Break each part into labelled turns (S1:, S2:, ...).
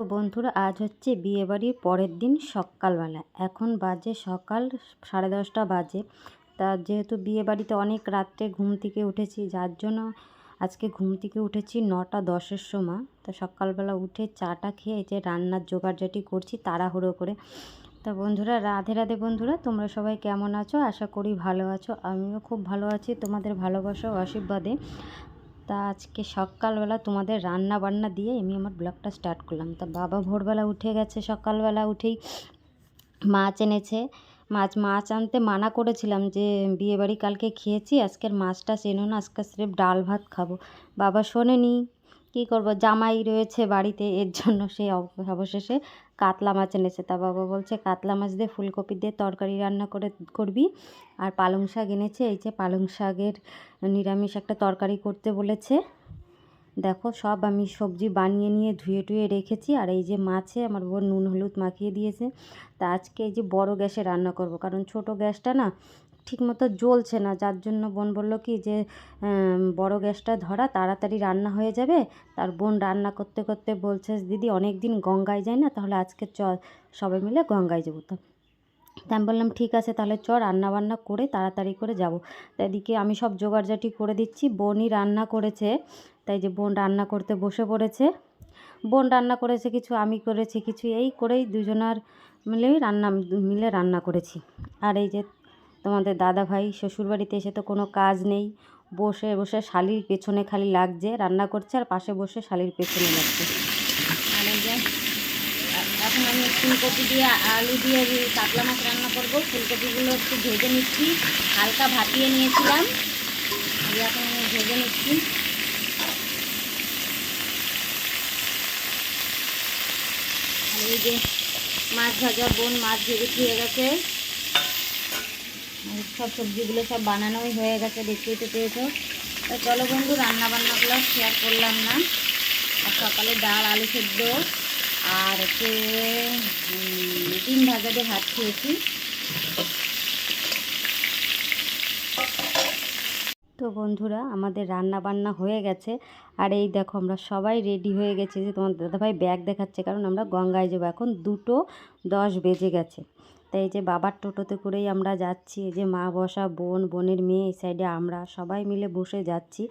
S1: তো বন্ধুরা, আজ হচ্ছে বিয়েবাড়ির পরের দিন সকালবেলা। এখন বাজে সকাল সাড়ে দশটা বাজে। তা যেহেতু বিয়েবাড়িতে অনেক রাত্রে ঘুম থেকে উঠেছি, যার জন্য আজকে ঘুম থেকে উঠেছি নটা দশের সময়। তো সকালবেলা উঠে চাটা খেয়ে যে রান্নার জোগাড়জাটি করছি তাড়াহুড়ো করে। তা বন্ধুরা, রাধে রাধে বন্ধুরা, তোমরা সবাই কেমন আছো? আশা করি ভালো আছো। আমিও খুব ভালো আছি। তোমাদের ভালোবাসা আশীর্বাদে। তা আজকে সকালবেলা তোমাদের রান্না বান্না দিয়ে আমি আমার ব্লগটা স্টার্ট করলাম। তা বাবা ভোরবেলা উঠে গেছে, সকালবেলা উঠেই মাছ এনেছে। মাছ মাছ আনতে মানা করেছিলাম যে বিয়েবাড়ি কালকে খেয়েছি, আজকের মাছটা চেনো না, আজকে স্রেফ ডাল ভাত খাব। বাবা শোনেনি, কী করব? জামাই রয়েছে বাড়িতে, এর জন্য সে অবশেষে কাতলা মাছ এনেছে। তা বাবা বলছে, কাতলা মাছ দিয়ে ফুলকপি দিয়ে তরকারি রান্না করে, করবি? আর পালং শাক এনেছে, এই যে পালং শাকের নিরামিষ একটা তরকারি করতে বলেছে। দেখো, সব আমি সবজি বানিয়ে নিয়ে ধুয়ে টুয়ে রেখেছি, আর এই যে মাছে আমার বোন নুন, হলুদ মাখিয়ে দিয়েছে। তা আজকে এই যে বড় গ্যাসে রান্না করব, কারণ ছোট গ্যাসটা না ঠিকমতো জ্বলছে না। যার জন্য বোন বলল কি যে বড় গ্যাসটা ধরা, তাড়াতাড়ি রান্না হয়ে যাবে। তার বোন রান্না করতে করতে বলছে, দিদি অনেক দিন গঙ্গায় যায় না, তাহলে আজকে চ, সবাই মিলে গঙ্গায় যাব তো। তাই আমি বললাম, ঠিক আছে, তাহলে চ রান্না বান্না করে তাড়াতাড়ি করে যাব। তাই এদিকে আমি সব জোগাড়জাটি করে দিচ্ছি। বোনই রান্না করেছে, তাই যে বোন রান্না করতে বসে পড়েছে। বোন রান্না করেছে কিছু, আমি করেছি কিছু, এই করেই দুজনার মিলেই রান্না, মিলে রান্না করেছি। আর এই যে তোমাদের দাদা ভাই শ্বশুরবাড়িতে এসে তো কোনো কাজ নেই। বসে বসে শালির পেছনে খালি লাগছে, রান্না করছে আর পাশে বসে শালির পেছনে লাগছে। এখন আমি ফুলকপি দিয়ে, আলু দিয়ে কাতলা মাছ রান্না করব। ফুলকপিগুলো একটু ভেজে নিচ্ছি। হালকা ভাপিয়ে নিয়েছিলাম। এখন আমি ভেজে নিচ্ছি। আর এই যে মাছ ভাজা বোন মাছ ভেজে খেয়ে গেছে। সব সবজিগুলো সব বানানোই হয়ে গেছে, দেখতেই তো পেয়েছ। তো চলো বন্ধু রান্না বান্নাগুলো শেয়ার করলাম না। আর সকালে ডাল, আলু সেদ্ধ আর হচ্ছে তিন ভাজা দিয়ে ভাত খেয়েছি। তো বন্ধুরা, আমাদের রান্না বান্না হয়ে গেছে। আর এই দেখো, আমরা সবাই রেডি হয়ে গেছি যে তোমার দাদাভাই ব্যাগ দেখাচ্ছে, কারণ আমরা গঙ্গায় যাব। এখন দুটো দশ বেজে গেছে। তাই যে বাবার টোটোতে করেই আমরা যাচ্ছি, এই যে মা বসা, বোন, বোনের মেয়ে, এই সাইডে আমরা সবাই মিলে বসে যাচ্ছি।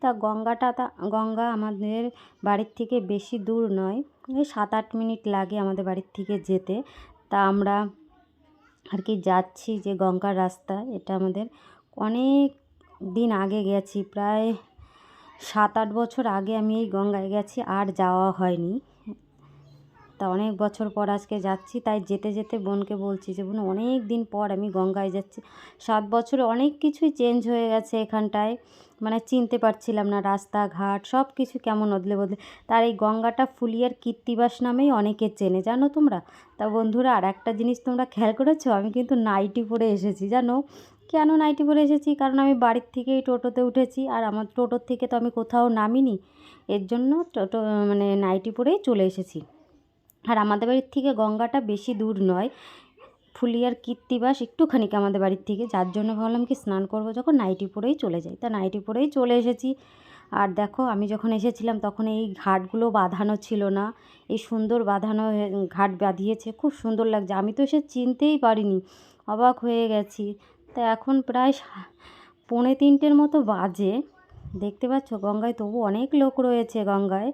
S1: তা গঙ্গাটা তা, গঙ্গা আমাদের বাড়ির থেকে বেশি দূর নয় ওই সাত আট মিনিট লাগে আমাদের বাড়ির থেকে যেতে। তা আমরা আর কি যাচ্ছি যে গঙ্গার রাস্তা, এটা আমাদের অনেক দিন আগে গেছি, প্রায় সাত আট বছর আগে আমি এই গঙ্গায় গেছি, আর যাওয়া হয়নি। তা অনেক বছর পর আজকে যাচ্ছি, তাই যেতে যেতে বোনকে বলছি যে, বোন, অনেক দিন পর আমি গঙ্গায় যাচ্ছি। সাত বছরে অনেক কিছুই চেঞ্জ হয়ে গেছে এখানটায়। মানে চিনতে পারছিলাম না রাস্তাঘাট সব কিছু কেমন বদলে বদলে। তার এই গঙ্গাটা ফুলিয়ার কীর্তিবাস নামেই অনেকে চেনে, জানো তোমরা? তা বন্ধুরা আর একটা জিনিস তোমরা খেয়াল করেছ? আমি কিন্তু নাইটি পরে এসেছি, জানো? কেন নাইটি পরে এসেছি? কারণ আমি বাড়ির থেকেই টোটোতে উঠেছি, আর আমার টোটোর থেকে তো আমি কোথাও নামিনি। এর জন্য টোটো মানে নাইটি পরেই চলে এসেছি। আর আমাদের বাড়ির থেকে গঙ্গাটা বেশি দূর নয়। ফুলিয়ার কীর্তিবাস একটুখানি আমাদের বাড়ির থেকে, যার জন্য ভাবলাম কি স্নান করব যখন নাইটি পরেই চলে যাই। তা নাইটি পরেই চলে এসেছি। আর দেখো, আমি যখন এসেছিলাম তখন এই ঘাটগুলো বাঁধানো ছিল না। এই সুন্দর বাঁধানো ঘাট বাঁধিয়েছে, খুব সুন্দর লাগছে। আমি তো এসে চিনতেই পারিনি, অবাক হয়ে গেছি। তা এখন প্রায় পৌনে তিনটের মতো বাজে। দেখতে পাচ্ছ গঙ্গায় তবু অনেক লোক রয়েছে গঙ্গায়।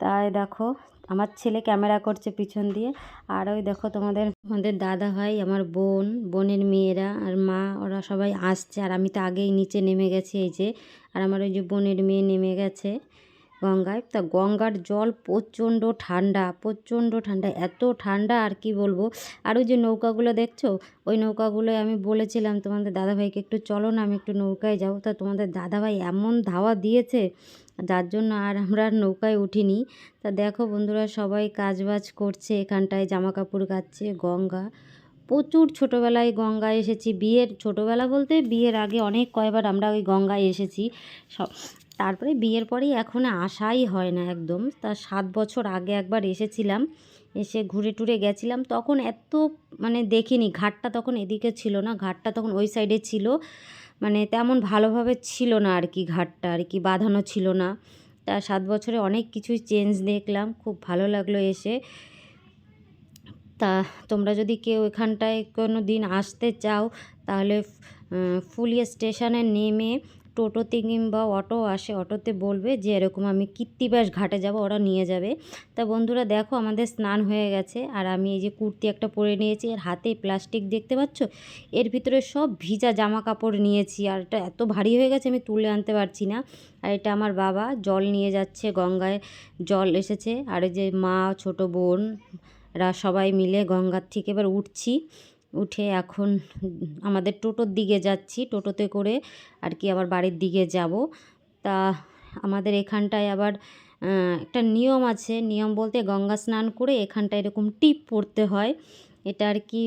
S1: তাই দেখো, আমার ছেলে ক্যামেরা করছে পিছন দিয়ে। আর ওই দেখো তোমাদের, আমাদের দাদা ভাই, আমার বোন, বোনের মেয়েরা আর মা, ওরা সবাই আসছে। আর আমি তো আগেই নিচে নেমে গেছি এই যে। আর আমার ওই যে বোনের মেয়ে নেমে গেছে। গঙ্গায়। তা গঙ্গার জল প্রচণ্ড ঠান্ডা প্রচণ্ড ঠান্ডা, এত ঠান্ডা আর কি বলব। আর ওই যে নৌকাগুলো দেখছ? ওই নৌকাগুলোয় আমি বলেছিলাম তোমাদের দাদাভাইকে, একটু চলো না, আমি একটু নৌকায় যাব। তা তোমাদের দাদাভাই এমন ধাওয়া দিয়েছে, যার জন্য আর আমরা নৌকায় উঠিনি। তা দেখো বন্ধুরা, সবাই কাজবাজ করছে, এখানটায় জামা কাপড় কাচ্ছে গঙ্গা। প্রচুর ছোটোবেলায় গঙ্গায় এসেছি। বিয়ের ছোটোবেলা বলতে বিয়ের আগে অনেক কয়বার আমরা ওই গঙ্গায় এসেছি। সব তারপরে বিয়ের পরেই এখন আসাই হয় না একদম। তা সাত বছর আগে একবার এসেছিলাম, এসে ঘুরে টুরে গেছিলাম। তখন এত মানে দেখিনি, ঘাটটা তখন এদিকে ছিল না, ঘাটটা তখন ওই সাইডে ছিল। মানে তেমন ভালোভাবে ছিল না আর কি ঘাটটা, আর কি বাঁধানো ছিল না। তা সাত বছরে অনেক কিছুই চেঞ্জ দেখলাম, খুব ভালো লাগল এসে। তা তোমরা যদি কেউ এখানটায় কোনো দিন আসতে চাও, তাহলে ফুলিয়া স্টেশনে নেমে টোটোতে কিংবা অটো আসে, অটোতে বলবে যে, এরকম আমি কীর্তিবাস ঘাটে যাব, ওরা নিয়ে যাবে। তা বন্ধুরা দেখো, আমাদের স্নান হয়ে গেছে, আর আমি এই যে কুর্তি একটা পরে নিয়েছি আর হাতে প্লাস্টিক দেখতে পাচ্ছ? এর ভিতরে সব ভিজা জামা কাপড় নিয়েছি, আর এটা এত ভারী হয়ে গেছে, আমি তুলে আনতে পারছি না। আর এটা আমার বাবা জল নিয়ে যাচ্ছে, গঙ্গায় জল এসেছে। আর যে মা, ছোট বোন, রা সবাই মিলে গঙ্গার থেকে এবার উঠছি। উঠে এখন আমাদের টোটোর দিকে যাচ্ছি। টোটোতে করে আর কি আবার বাড়ির দিকে যাব। তা আমাদের এখানটায় আবার একটা নিয়ম আছে। নিয়ম বলতে গঙ্গা স্নান করে এখানটায় এরকম টিপ পড়তে হয়। এটা আর কি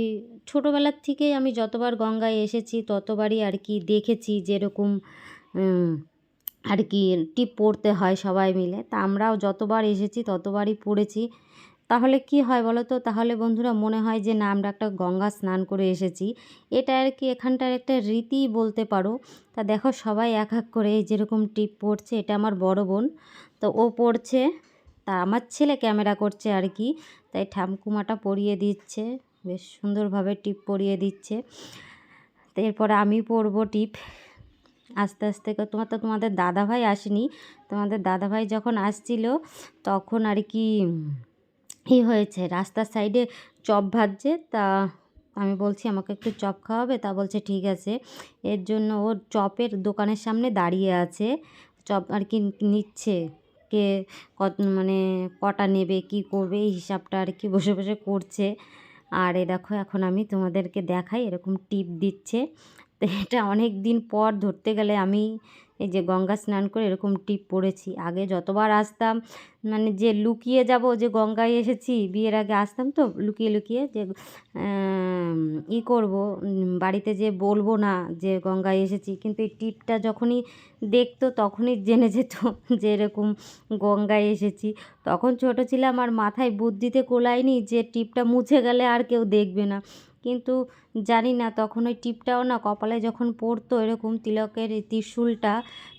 S1: ছোটোবেলার থেকেই আমি যতবার গঙ্গায় এসেছি ততবারই আর কি দেখেছি যেরকম আর কি টিপ পড়তে হয় সবাই মিলে। তা আমরাও যতবার এসেছি ততবারই পড়েছি। তাহলে কি হয় বলো তো? তাহলে বন্ধুরা মনে হয় যে, না, আমরা একটা গঙ্গা স্নান করে এসেছি। এটা আর কি এখানটার একটা রীতি বলতে পারো। তা দেখো সবাই এক এক করে যেরকম টিপ পড়ছে, এটা আমার বড় বোন। তো ও পড়ছে, তা আমার ছেলে ক্যামেরা করছে আর কি। তাই ঠামকুমাটা পরিয়ে দিচ্ছে, বেশ সুন্দরভাবে টিপ পরিয়ে দিচ্ছে। তো এরপরে আমি পরবো টিপ। আস্তে আস্তে তোমার তো তোমাদের দাদাভাই আসেনি। তোমাদের দাদাভাই যখন আসছিল, তখন আর কি ই হয়েছে। রাস্তার সাইডে চপ ভাজছে, তা আমি বলছি, আমাকে একটু চপ খাওয়াবে? তা বলছে, ঠিক আছে। এর জন্য ওর চপের দোকানের সামনে দাঁড়িয়ে আছে। চপ আর কি নিচ্ছে, কে কত মানে কটা নেবে, কি করবে, এই হিসাবটা আর কি বসে বসে করছে। আর এ দেখো, এখন আমি তোমাদেরকে দেখাই, এরকম টিপ দিচ্ছে। তো এটা অনেক দিন পর ধরতে গেলে আমি এই যে গঙ্গা স্নান করে এরকম টিপ পড়েছি আগে যতবার আসতাম মানে যে লুকিয়ে যাব, যে গঙ্গায় এসেছি, বিয়ের আগে আসতাম তো লুকিয়ে লুকিয়ে যে ই করব বাড়িতে যে বলব না যে গঙ্গায় এসেছি, কিন্তু এই টিপটা যখনই দেখতো তখনই জেনে যেত যে এরকম গঙ্গায় এসেছি। তখন ছোট ছিলাম আর মাথায় বুদ্ধিতে কোলায়নি যে টিপটা মুছে গেলে আর কেউ দেখবে না। কিন্তু জানি না, তখন ওই টিপটাও না কপালে যখন পড়তো এরকম তিলকের ত্রিশূলটা,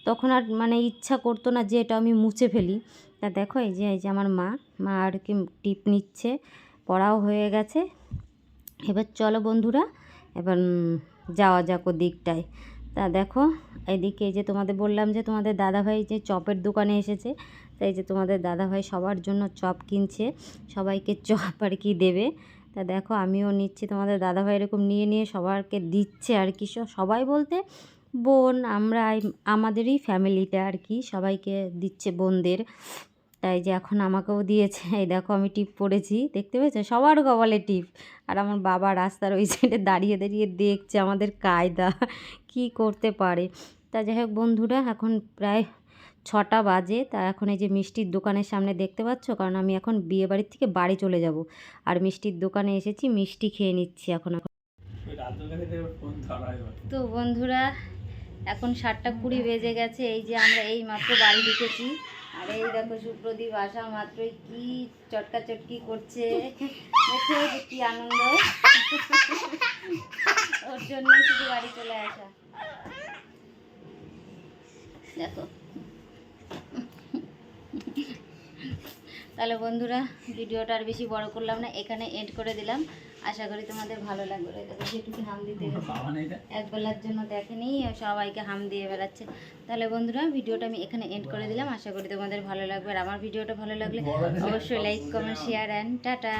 S1: তখন আর মানে ইচ্ছা করতো না যে এটা আমি মুছে ফেলি। তা দেখো এই যে এই যে আমার মা মা আর কি টিপ নিচ্ছে, পড়াও হয়ে গেছে। এবার চলো বন্ধুরা, এবার যাওয়া যাক দিকটায়। তা দেখো, এদিকে যে তোমাদের বললাম যে তোমাদের দাদাভাই যে চপের দোকানে এসেছে, তাই যে তোমাদের দাদাভাই সবার জন্য চপ কিনছে, সবাইকে চপ আর কি দেবে। তা দেখো আমিও নিচ্ছি, তোমাদের দাদাভাই এরকম নিয়ে নিয়ে সবারকে দিচ্ছে আর কি সবাই বলতে বোন, আমরা আমাদেরই ফ্যামিলিটা আর কি, সবাইকে দিচ্ছে বোনদের। তাই যে এখন আমাকেও দিয়েছে, এই দেখো আমি টিপ পড়েছি, দেখতে পেয়েছ? সবার কপালে টিপ। আর আমার বাবা রাস্তার ওই সাইডে দাঁড়িয়ে দাঁড়িয়ে দেখছে আমাদের কায়দা, কি করতে পারে। তা যাই হোক বন্ধুরা, এখন প্রায় ছটা বাজে। তা এখন এই যে মিষ্টির দোকানের সামনে দেখতে পাচ্ছ? কারণ আমি এখন বিয়ে বাড়ির থেকে বাড়ি চলে যাব। আর মিষ্টির দোকানে এসেছি, মিষ্টি খেয়ে নিচ্ছি এখন। তো বন্ধুরা, এখন সাতটা কুড়ি বেজে গেছে। এই যে আমরা এই মাত্র বাড়ি ঢুকেছি। আর এই দেখো সুপ্রদীপ আসা মাত্রই কি চটকা চটকি করছে কি আনন্দ? ওর জন্যই শুধু বাড়ি চলে আসা। দেখো। তাহলে বন্ধুরা ভিডিওটা আর বেশি বড় করলাম না এখানে এড করে দিলাম। আশা করি তোমাদের ভালো লাগবে। যেটুকু হাম দিতে এক বেলার জন্য দেখেনি সবাইকে হাম দিয়ে বেড়াচ্ছে। তাহলে বন্ধুরা ভিডিওটা আমি এখানে এড করে দিলাম। আশা করি তোমাদের ভালো লাগবে। আর আমার ভিডিওটা ভালো লাগলে অবশ্যই like comment share and ta ta.